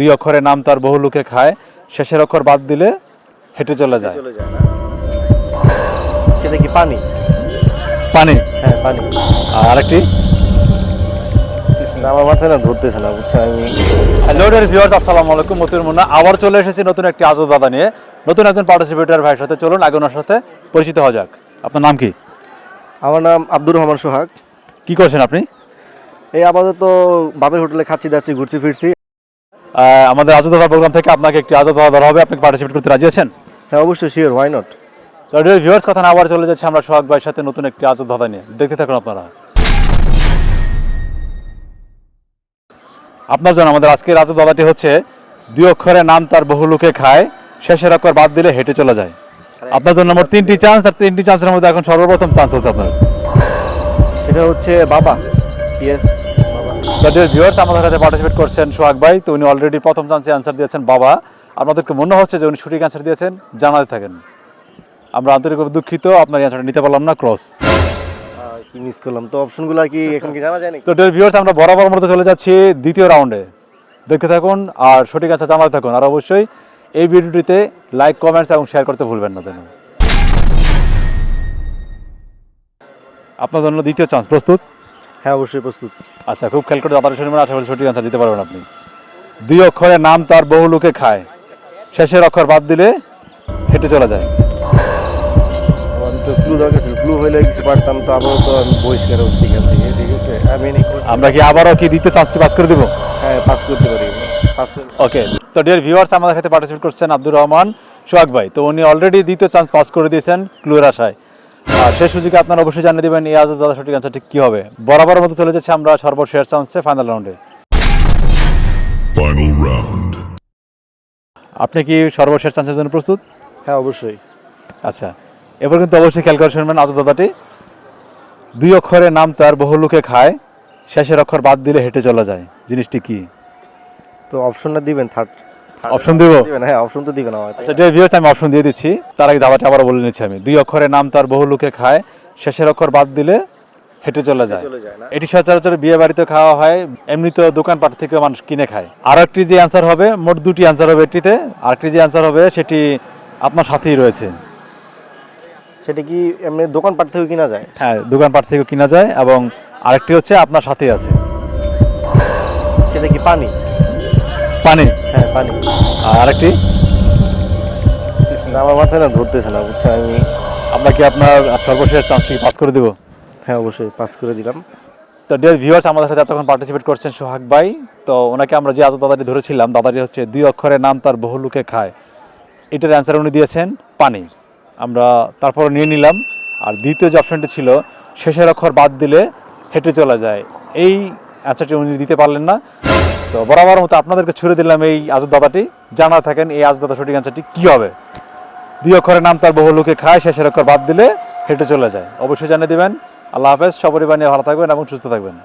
দুই অক্ষরের নাম তার বহু লোকে খায়। শেষের অক্ষর বাদ দিলে হেঁটে চলে যায়। সেটা কি পানি? পানি? হ্যাঁ পানি। আর আরেকটি? আমার মাথায় না ধরতেছে না বুঝছেন আমি হ্যালো ভিউয়ার্স আসসালামু আলাইকুম মতিউর মুন্না। আবার চলে এসেছি নতুন একটি আজব দাদা নিয়ে। নতুন একজন পার্টিসিপেটর ভাইয়ের সাথে চলুন আগে ওনার সাথে পরিচিত হওয়া যাক। আপনার নাম কি? আমার নাম আব্দুর রহমান সোহাগ। কি করছেন আপনি? এই আপাতত বাপের হোটেলে খাচ্ছি যাচ্ছি ঘুরছি ফিরছি। আমাদের আজব দাদা প্রোগ্রাম থেকে আপনাকে একটি আজব দাদা ধরা হবে। আপনি পার্টিসিপেট করতে রাজি আছেন? হ্যাঁ অবশ্যই শিওর হোয়াই নট তো ভিউয়ার্স কথা না আবার চলে যাচ্ছে আমরা সোহাগ ভাইয়ের সাথে নতুন একটি আজব দাদা নিয়ে। দেখতে থাকুন আপনারা। আপনার জন্য আমাদের আজকের আজব দাদাটি হচ্ছে দুই অক্ষরের নাম তার বহু লোকে খায় শেষের অক্ষর বাদ দিলে হেঁটে চলে যায়। আপনার জন্য মোট তিনটি চান্স আর তিনটি চান্সের মধ্যে এখন সর্বপ্রথম চান্স হচ্ছে আপনার। সেটা হচ্ছে বাবা ইয়েস যাদের ভিউয়ার্স আমাদের সাথে পার্টিসিপেট করছেন সোহাগ ভাই তো উনি অলরেডি প্রথম চান্সে অ্যান্সার দিয়েছেন বাবা। আপনাদেরকে মনে হচ্ছে যে উনি সঠিক অ্যান্সার দিয়েছেন জানাতে থাকেন। আমরা আন্তরিকভাবে দুঃখিত আপনার অ্যান্সারটা নিতে পারলাম না ক্রস কি মিস করলাম। তো অপশনগুলো কি এখন কি জানা যায় তো ডিয়ার ভিউয়ার্স আমরা বরাবর মতো চলে যাচ্ছি দ্বিতীয় রাউন্ডে দেখতে থাকুন আর সঠিক জানাতে থাকুন। আর অবশ্যই এই ভিডিওটিতে লাইক কমেন্টস এবং শেয়ার করতে ভুলবেন না যেন। আপনার জন্য দ্বিতীয় চান্স প্রস্তুত। হ্যাঁ অবশ্যই প্রস্তুত। আচ্ছা খুব খেয়াল করে দাদার শুনবেন আশা করি সঠিক অ্যান্সার দিতে পারবেন আপনি। দুই অক্ষরের নাম তার বহু লোকে খায়। শেষের অক্ষর বাদ দিলে হেঁটে চলে যায়। তো ক্লু দরকার ছিল। ক্লু হইলে কিছু পারতাম তো আমি বহিষ্কার হচ্ছি এখান থেকে ঠিক আছে? আমি আমরা কি আবারও কি পাস করে দেবো? হ্যাঁ পাস করতে পারি। ওকে তো ডিয়ার ভিউয়ার্স আমাদের সাথে পার্টিসিপেট করছেন আব্দুর রহমান সোহাগ ভাই। তো উনি অলরেডি দ্বিতীয় চান্স পাস করে দিয়েছেন ক্লুয়ের আশায়। শেষ সুযোগে আপনারা অবশ্যই জানিয়ে দেবেন এই আজব দাদা সঠিক অ্যান্সার ঠিক কী হবে। বরাবর মতো চলে যাচ্ছে আমরা সর্বশেষ চান্সে ফাইনাল রাউন্ডে. আপনি কি সর্বশেষ চান্সের জন্য প্রস্তুত? হ্যাঁ অবশ্যই। আচ্ছা এবার কিন্তু অবশ্যই খেয়াল করে শুনবেন আজব দাদাটি। দুই অক্ষরের নাম তার বহু লোকে খায় শেষের অক্ষর বাদ দিলে হেঁটে চলে যায়। জিনিসটি কি? তো অপশনটা দিবেন থার্ড অপশন দিব? হ্যাঁ অপশন তো দিবেন আচ্ছা ডিয়ার ভিউয়ার্স আমি অপশন দিয়ে দিচ্ছি। তার আগে দাবাটা আবার বলে নিচ্ছি আমি। দুই অক্ষরের নাম তার বহু লোকে খায়। শেষের অক্ষর বাদ দিলে হেঁটে চলে যায়। এটি সচরাচর বিয়ে বাড়িতে খাওয়া হয়। এমনি তো দোকানপাট থেকে মানুষ কিনে খায়। আর একটি যে অ্যান্সার হবে মোট দুটি অ্যান্সার হবে এটিতে। আর একটি যে অ্যান্সার হবে সেটি আপনার সাথেই রয়েছে। সেটা কি এমনি দোকানপাট থেকে কিনা যায়? হ্যাঁ দোকানপাট থেকে কিনা যায় এবং আরেকটি হচ্ছে আপনার সাথেই আছে। সেটা কি পানি? পানি? হ্যাঁ পানি। আর না, আমার মাথায় না ধরতেছে না বুঝছেন? আমি আপনাকে আপনার সর্বশেষ চান্সটি পাস করে দেবো? হ্যাঁ অবশ্যই পাস করে দিলাম। তো ডিয়ার ভিউয়ার্স আমাদের সাথে এতক্ষণ পার্টিসিপেট করছেন সোহাগ ভাই। তো ওনাকে আমরা যে আজব দাদাটি ধরেছিলাম দাদাটি হচ্ছে দুই অক্ষরের নাম তার বহু লোকে খায়। এটার অ্যান্সার উনি দিয়েছেন পানি। আমরা তারপর নিয়ে নিলাম। আর দ্বিতীয় যে অপশনটি ছিল শেষের অক্ষর বাদ দিলে হেঁটে চলে যায়। এই অ্যান্সারটি উনি দিতে পারলেন না। তো বরাবর মতো আপনাদেরকে ছুড়ে দিলাম এই আজদাদাটি। জানা থাকেন এই আজদাদা সঠিক অ্যান্সারটি কী হবে? দুই অক্ষরের নাম তার বহু লোকে খায়, শেষের অক্ষর বাদ দিলে হেঁটে চলে যায়। অবশ্যই জানিয়ে দেবেন। আল্লাহ হাফেজ সপরিবার নিয়ে ভালো থাকবেন এবং সুস্থ থাকবেন।